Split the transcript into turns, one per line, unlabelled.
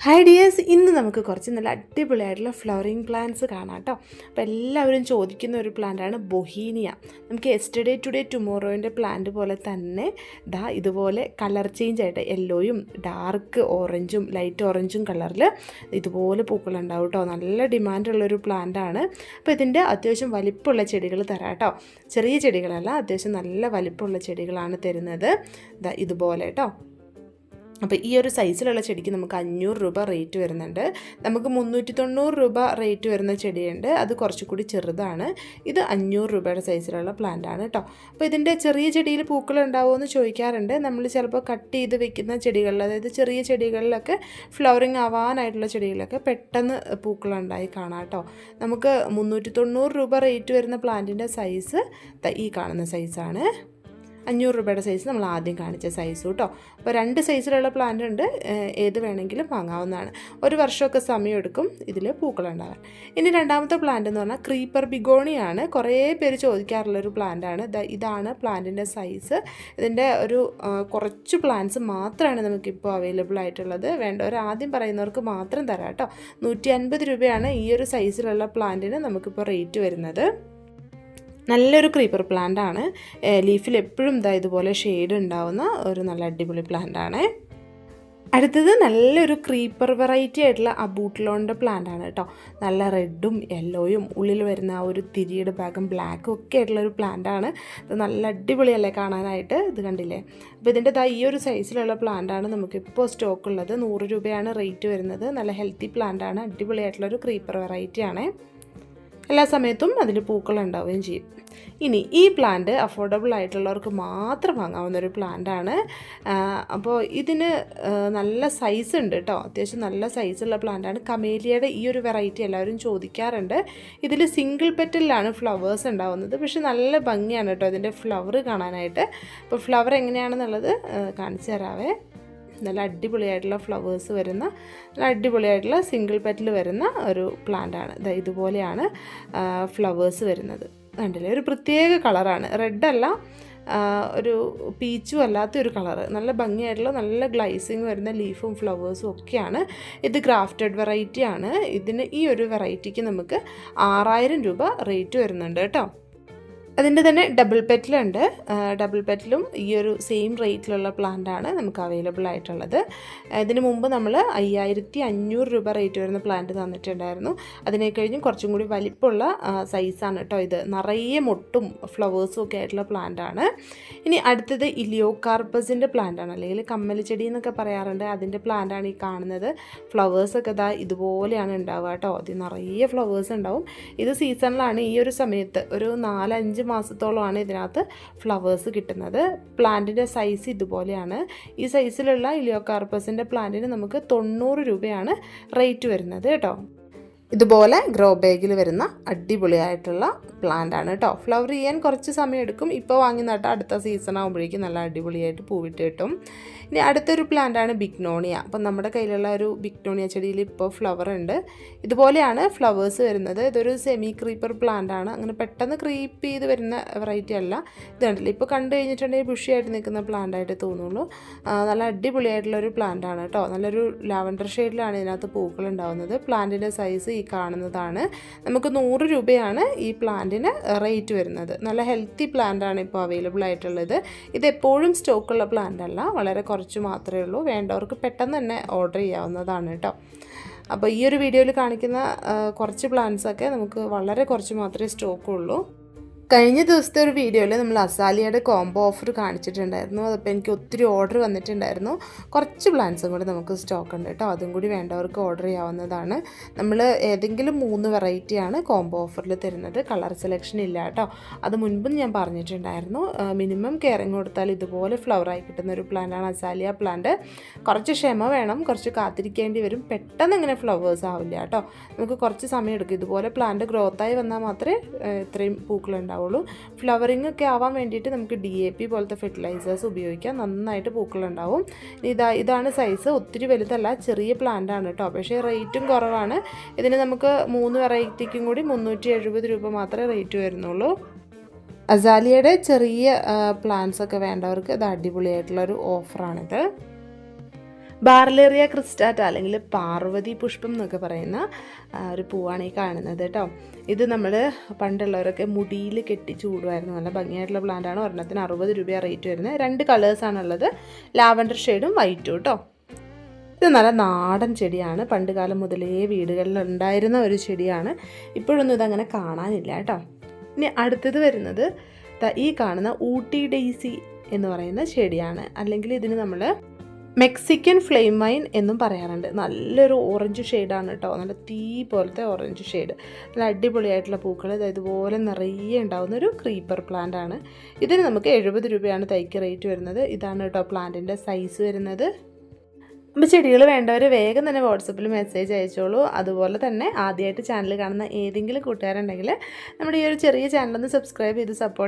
Hi dears ഇന്ന് നമുക്ക് കുറച്ച് നല്ല അടിപൊളിയായിട്ടുള്ള ഫ്ലവറിങ് പ്ലാന്റ്സ് കാണാം കേട്ടോ അപ്പോൾ എല്ലാവരും ചോദിക്കുന്ന ഒരു പ്ലാന്റാണ് ബൊഹീനിയ. നമുക്ക് എസ്റ്റർഡേ ടുഡേ ടുമോറോയിന്റെ പ്ലാന്റ് പോലെ തന്നെ ദാ ഇതുപോലെ കളർ ചേഞ്ച് ആയിട്ട് യെല്ലോയും ഡാർക്ക് ഓറഞ്ചും ലൈറ്റ് ഓറഞ്ചും കളറിൽ ഇതുപോലെ പൂക്കളുണ്ടാവും കേട്ടോ നല്ല ഡിമാൻഡുള്ളൊരു പ്ലാന്റാണ് അപ്പോൾ ഇതിന്റെ അത്യാവശ്യം വലിപ്പമുള്ള ചെടികൾ തരാം കേട്ടോ ചെറിയ ചെടികളല്ല അത്യാവശ്യം നല്ല വലിപ്പമുള്ള ചെടികളാണ് തരുന്നത് ഇതുപോലെ കേട്ടോ അപ്പോൾ ഈ ഒരു സൈസിലുള്ള ചെടിക്ക് നമുക്ക് അഞ്ഞൂറ് രൂപ റേറ്റ് വരുന്നുണ്ട്. നമുക്ക് മുന്നൂറ്റി തൊണ്ണൂറ് രൂപ റേറ്റ് വരുന്ന ചെടിയുണ്ട്. അത് കുറച്ചുകൂടി ചെറുതാണ്. ഇത് അഞ്ഞൂറ് രൂപയുടെ സൈസിലുള്ള പ്ലാന്റ് ആണ് കേട്ടോ അപ്പോൾ ഇതിന്റെ ചെറിയ ചെടിയിൽ പൂക്കൾ ഉണ്ടാവുമോ എന്ന് ചോദിക്കാറുണ്ട്. നമ്മൾ ചിലപ്പോൾ കട്ട് ചെയ്ത് വെക്കുന്ന ചെടികളിൽ അതായത് ചെറിയ ചെടികളിലൊക്കെ ഫ്ലവറിങ് ആവാനായിട്ടുള്ള ചെടികളിലൊക്കെ പെട്ടെന്ന് പൂക്കളുണ്ടായി കാണാം കേട്ടോ നമുക്ക് മുന്നൂറ്റി തൊണ്ണൂറ് രൂപ റേറ്റ് വരുന്ന പ്ലാന്റിന്റെ സൈസ് ഈ കാണുന്ന സൈസാണ് അഞ്ഞൂറ് രൂപയുടെ സൈസ് നമ്മൾ ആദ്യം കാണിച്ച സൈസ് കേട്ടോ അപ്പോൾ രണ്ട് സൈസിലുള്ള പ്ലാന്റ് ഉണ്ട്. ഏത് വേണമെങ്കിലും വാങ്ങാവുന്നതാണ്. ഒരു വർഷമൊക്കെ സമയമെടുക്കും ഇതിൽ പൂക്കളുണ്ടാകാൻ ഇനി രണ്ടാമത്തെ പ്ലാന്റ് എന്ന് പറഞ്ഞാൽ ക്രീപ്പർ ബിഗോണിയാണ്. കുറേ പേര് ചോദിക്കാറുള്ളൊരു പ്ലാന്റാണ് ഇതാണ് പ്ലാന്റിന്റെ സൈസ് ഇതിന്റെ ഒരു കുറച്ച് പ്ലാന്റ്സ് മാത്രമാണ് നമുക്കിപ്പോൾ അവൈലബിൾ ആയിട്ടുള്ളത്. വേണ്ടവർ ആദ്യം പറയുന്നവർക്ക് മാത്രം തരാം കേട്ടോ നൂറ്റി അൻപത് രൂപയാണ് ഈ ഒരു സൈസിലുള്ള പ്ലാന്റിന് നമുക്കിപ്പോൾ റേറ്റ് വരുന്നത്. നല്ലൊരു ക്രീപ്പർ പ്ലാന്റ് ആണ്. ലീഫിൽ എപ്പോഴും ഇതാ ഇതുപോലെ ഷെയ്ഡ് ഉണ്ടാവുന്ന ഒരു നല്ല അടിപൊളി പ്ലാന്റ് ആണ്. അടുത്തത് നല്ലൊരു ക്രീപ്പർ വെറൈറ്റി ആയിട്ടുള്ള അബൂട്ടിലോണിന്റെ പ്ലാന്റ് ആണ് കേട്ടോ നല്ല റെഡും യെല്ലോയും ഉള്ളിൽ വരുന്ന ആ ഒരു തിരിയുടെ ഭാഗം ബ്ലാക്കും ഒക്കെ ആയിട്ടുള്ള ഒരു പ്ലാന്റ് ആണ്. ഇത് നല്ല അടിപൊളിയല്ലേ കാണാനായിട്ട്? ഇത് കണ്ടില്ലേ? അപ്പോൾ ഇതിന്റെ ഇതാ ഈ ഒരു സൈസിലുള്ള പ്ലാന്റ് ആണ് നമുക്കിപ്പോൾ സ്റ്റോക്ക് ഉള്ളത്. നൂറ് രൂപയാണ് റേറ്റ് വരുന്നത്. നല്ല ഹെൽത്തി പ്ലാന്റ് ആണ്. അടിപൊളിയായിട്ടുള്ളൊരു ക്രീപ്പർ വെറൈറ്റി ആണ്. എല്ലാ സമയത്തും അതിൽ പൂക്കൾ ഉണ്ടാവുകയും ചെയ്യും. ഇനി ഈ പ്ലാന്റ് അഫോർഡബിൾ ആയിട്ടുള്ളവർക്ക് മാത്രം വാങ്ങാവുന്ന ഒരു പ്ലാന്റാണ് അപ്പോൾ ഇതിന് നല്ല സൈസ് ഉണ്ട് കേട്ടോ അത്യാവശ്യം നല്ല സൈസുള്ള പ്ലാന്റാണ് കമേലിയയുടെ ഈ ഒരു വെറൈറ്റി എല്ലാവരും ചോദിക്കാറുണ്ട്. ഇതിൽ സിംഗിൾ പെറ്റലിലാണ് ഫ്ലവേഴ്സ് ഉണ്ടാവുന്നത്. പക്ഷെ നല്ല ഭംഗിയാണ് കേട്ടോ ഇതിന്റെ ഫ്ലവർ കാണാനായിട്ട്. അപ്പോൾ ഫ്ലവർ എങ്ങനെയാണെന്നുള്ളത് കാണിച്ചു തരാവേ. നല്ല അടിപൊളിയായിട്ടുള്ള ഫ്ലവേഴ്സ് വരുന്ന നല്ല അടിപൊളിയായിട്ടുള്ള സിംഗിൾ പെറ്റിൽ വരുന്ന ഒരു പ്ലാന്റ് ആണ്. ദാ ഇതുപോലെയാണ് ഫ്ലവേഴ്സ് വരുന്നത്. കണ്ടില്ലേ? ഒരു പ്രത്യേക കളറാണ്. റെഡല്ല ഒരു പീച്ചും അല്ലാത്ത ഒരു കളറ്. നല്ല ഭംഗിയായിട്ടുള്ള നല്ല ഗ്ലൈസിങ് വരുന്ന ലീഫും ഫ്ലവേഴ്സും ഒക്കെയാണ്. ഇത് ഗ്രാഫ്റ്റഡ് വെറൈറ്റിയാണ് ഇതിന് ഈ ഒരു വെറൈറ്റിക്ക് നമുക്ക് ആറായിരം രൂപ റേറ്റ് വരുന്നുണ്ട് കേട്ടോ. അതിന്റെ തന്നെ ഡബിൾ പെറ്റിലുണ്ട് ഡബിൾ പെറ്റിലും ഈ ഒരു സെയിം റേറ്റിലുള്ള പ്ലാന്റ് ആണ് നമുക്ക് അവൈലബിൾ ആയിട്ടുള്ളത്. ഇതിനു മുമ്പ് നമ്മൾ അയ്യായിരത്തി അഞ്ഞൂറ് രൂപ റേറ്റ് വരുന്ന പ്ലാന്റ് തന്നിട്ടുണ്ടായിരുന്നു. അതിനെ കഴിഞ്ഞ് കുറച്ചും കൂടി വലിപ്പമുള്ള സൈസാണ് കേട്ടോ ഇത്. നിറയെ മുട്ടും ഫ്ലവേഴ്സും ഒക്കെ ആയിട്ടുള്ള പ്ലാന്റ് ആണ്. ഇനി അടുത്തത് ഇലിയോകാർപ്പസിന്റെ പ്ലാന്റ് ആണ്. അല്ലെങ്കിൽ കമ്മൽ ചെടി എന്നൊക്കെ പറയാറുണ്ട്. അതിന്റെ പ്ലാന്റ് ആണ് ഈ കാണുന്നത്. ഫ്ലവേഴ്സൊക്കെ ഇതാ ഇതുപോലെയാണ് ഉണ്ടാവുക കേട്ടോ അതിൽ നിറയെ ഫ്ലവേഴ്സ് ഉണ്ടാവും. ഇത് സീസണിലാണ് ഈ ഒരു സമയത്ത് ഒരു നാലഞ്ച് മാസത്തോളമാണ് ഇതിനകത്ത് ഫ്ലവേഴ്സ് കിട്ടുന്നത്. പ്ലാന്റിന്റെ സൈസ് ഇതുപോലെയാണ്. ഈ സൈസിലുള്ള ഇലിയോകാർപ്പസിന്റെ പ്ലാന്റിന് നമുക്ക് തൊണ്ണൂറ് രൂപയാണ് റേറ്റ് വരുന്നത് കേട്ടോ. ഇതുപോലെ ഗ്രോ ബാഗിൽ വരുന്ന അടിപൊളിയായിട്ടുള്ള പ്ലാന്റ് ആണ് കേട്ടോ ഫ്ലവർ ചെയ്യാൻ കുറച്ച് സമയം എടുക്കും. ഇപ്പോൾ വാങ്ങി നട്ടാൽ അടുത്ത സീസൺ ആകുമ്പോഴേക്കും നല്ല അടിപൊളിയായിട്ട് പൂവിട്ട് കിട്ടും. ഇനി അടുത്തൊരു പ്ലാന്റ് ആണ് ബിഗ്നോണിയ അപ്പം നമ്മുടെ കയ്യിലുള്ള ഒരു ബിഗ്നോണിയ ചെടിയിൽ ഇപ്പോൾ ഫ്ലവർ ഉണ്ട്. ഇതുപോലെയാണ് ഫ്ലവേഴ്സ് വരുന്നത്. ഇതൊരു സെമി ക്രീപ്പർ പ്ലാന്റ് ആണ്. അങ്ങനെ പെട്ടെന്ന് ക്രീപ്പ് ചെയ്ത് വരുന്ന വെറൈറ്റി അല്ല. ഇത് കണ്ടില്ല? ഇപ്പോൾ കണ്ടു കഴിഞ്ഞിട്ടുണ്ടെങ്കിൽ ബുഷിയായിട്ട് നിൽക്കുന്ന പ്ലാന്റ് ആയിട്ട് തോന്നുള്ളൂ. നല്ല അടിപൊളിയായിട്ടുള്ള ഒരു പ്ലാന്റ് ആണ് കേട്ടോ നല്ലൊരു ലാവൻഡർ ഷെയ്ഡിലാണ് ഇതിനകത്ത് പൂക്കൾ ഉണ്ടാകുന്നത് പ്ലാന്റിന്റെ സൈസ് ഈ കാണുന്നതാണ്. നമുക്ക് നൂറ് രൂപയാണ് ഈ പ്ലാന്റിന് റേറ്റ് വരുന്നത്. നല്ല ഹെൽത്തി പ്ലാന്റ് ആണ് ഇപ്പോൾ അവൈലബിൾ ആയിട്ടുള്ളത്. ഇത് എപ്പോഴും സ്റ്റോക്കുള്ള പ്ലാന്റ് അല്ല. വളരെ കുറച്ച് മാത്രമേ ഉള്ളൂ. വേണ്ടവർക്ക് പെട്ടെന്ന് തന്നെ ഓർഡർ ചെയ്യാവുന്നതാണ് കേട്ടോ. അപ്പോൾ ഈ ഒരു വീഡിയോയിൽ കാണിക്കുന്ന കുറച്ച് പ്ലാന്റ്സൊക്കെ നമുക്ക് വളരെ കുറച്ച് മാത്രമേ സ്റ്റോക്കുള്ളൂ. കഴിഞ്ഞ ദിവസത്തെ ഒരു വീഡിയോയിൽ നമ്മൾ അസാലിയയുടെ കോംബോ ഓഫർ കാണിച്ചിട്ടുണ്ടായിരുന്നു. അതപ്പോൾ എനിക്ക് ഒത്തിരി ഓർഡർ വന്നിട്ടുണ്ടായിരുന്നു. കുറച്ച് പ്ലാൻസും കൂടി നമുക്ക് സ്റ്റോക്ക് ഉണ്ട് കേട്ടോ. അതും കൂടി വേണ്ടവർക്ക് ഓർഡർ ചെയ്യാവുന്നതാണ്. നമ്മൾ ഏതെങ്കിലും മൂന്ന് വെറൈറ്റിയാണ് കോംബോ ഓഫറിൽ തരുന്നത്. കളർ സെലക്ഷൻ ഇല്ല കേട്ടോ. അത് മുൻപും ഞാൻ പറഞ്ഞിട്ടുണ്ടായിരുന്നു. മിനിമം കെയറിങ് കൊടുത്താൽ ഇതുപോലെ ഫ്ലവറായി കിട്ടുന്ന ഒരു പ്ലാന്റാണ് അസാലിയ പ്ലാന്റ് കുറച്ച് ക്ഷമ വേണം കുറച്ച് കാത്തിരിക്കേണ്ടി വരും. പെട്ടെന്ന് ഇങ്ങനെ ഫ്ലവേഴ്സ് ആവില്ല കേട്ടോ. നമുക്ക് കുറച്ച് സമയം എടുക്കും. ഇതുപോലെ പ്ലാന്റ് ഗ്രോത്തായി വന്നാൽ മാത്രമേ ഇത്രയും പൂക്കൾ ഉണ്ടാവുള്ളൂ. ഫ്ലവറിംഗ് ഒക്കെ ആവാൻ വേണ്ടിയിട്ട് നമുക്ക് ഡി എ പി പോലത്തെ ഫെർട്ടിലൈസേഴ്സ് ഉപയോഗിക്കാം. നന്നായിട്ട് പൂക്കളുണ്ടാവും. ഇതാ ഇതാണ് സൈസ് ഒത്തിരി വലുതല്ല ചെറിയ പ്ലാന്റ് ആണ് കേട്ടോ പക്ഷേ റേറ്റും കുറവാണ്. ഇതിന് നമുക്ക് മൂന്ന് വെറൈറ്റിക്കും കൂടി മുന്നൂറ്റി എഴുപത് രൂപ മാത്രമേ റേറ്റ് വരുന്നുള്ളൂ. അസാലിയയുടെ ചെറിയ പ്ലാന്റ്സ് ഒക്കെ വേണ്ടവർക്ക് ഇത് അടിപൊളിയായിട്ടുള്ളൊരു ഓഫറാണിത് ബാർലേറിയ ക്രിസ്റ്റാറ്റ അല്ലെങ്കിൽ പാർവതി പുഷ്പം എന്നൊക്കെ പറയുന്ന ഒരു പൂവാണ് ഈ കാണുന്നത് കേട്ടോ. ഇത് നമ്മൾ പണ്ടുള്ളവരൊക്കെ മുടിയിൽ കെട്ടി ചൂടുമായിരുന്നു. നല്ല ഭംഗിയായിട്ടുള്ള ആണ്. ഒരെണ്ണത്തിന് അറുപത് രൂപ റേറ്റ് വരുന്നത്. രണ്ട് കളേഴ്സാണുള്ളത് ലാവൻഡർ ഷെയ്ഡും വൈറ്റും കേട്ടോ. ഇത് നല്ല നാടൻ ചെടിയാണ്. പണ്ട് കാലം മുതലേ വീടുകളിൽ ഉണ്ടായിരുന്ന ഒരു ചെടിയാണ്. ഇപ്പോഴൊന്നും ഇതങ്ങനെ കാണാനില്ല കേട്ടോ. ഇനി അടുത്തത് വരുന്നത് ഈ കാണുന്ന ഊട്ടി ഡെയ്സി എന്ന് പറയുന്ന ചെടിയാണ്. അല്ലെങ്കിൽ ഇതിന് നമ്മൾ മെക്സിക്കൻ ഫ്ലെയിം വൈൻ എന്നും പറയാറുണ്ട്. നല്ലൊരു ഓറഞ്ച് ഷെയ്ഡാണ് കേട്ടോ നല്ല തീ പോലത്തെ ഓറഞ്ച് ഷെയ്ഡ് നല്ല അടിപൊളിയായിട്ടുള്ള പൂക്കൾ ഇതുപോലെ നിറയെ ഉണ്ടാകുന്ന ഒരു ക്രീപ്പർ പ്ലാന്റ് ആണ്. ഇതിന് നമുക്ക് എഴുപത് രൂപയാണ് തൈക്ക് റേറ്റ് വരുന്നത്. ഇതാണ് കേട്ടോ പ്ലാന്റിന്റെ സൈസ് വരുന്നത്. അപ്പോൾ ചെടികൾ വേണ്ടവർ വേഗം തന്നെ വാട്സപ്പിൽ മെസ്സേജ് അയച്ചോളൂ. അതുപോലെ തന്നെ ആദ്യമായിട്ട് ചാനൽ കാണുന്ന ഏതെങ്കിലും കൂട്ടുകാരുണ്ടെങ്കിൽ നമ്മുടെ ഈ ഒരു ചെറിയ ചാനലൊന്ന് സബ്സ്ക്രൈബ് ചെയ്ത് സപ്പോർട്ട്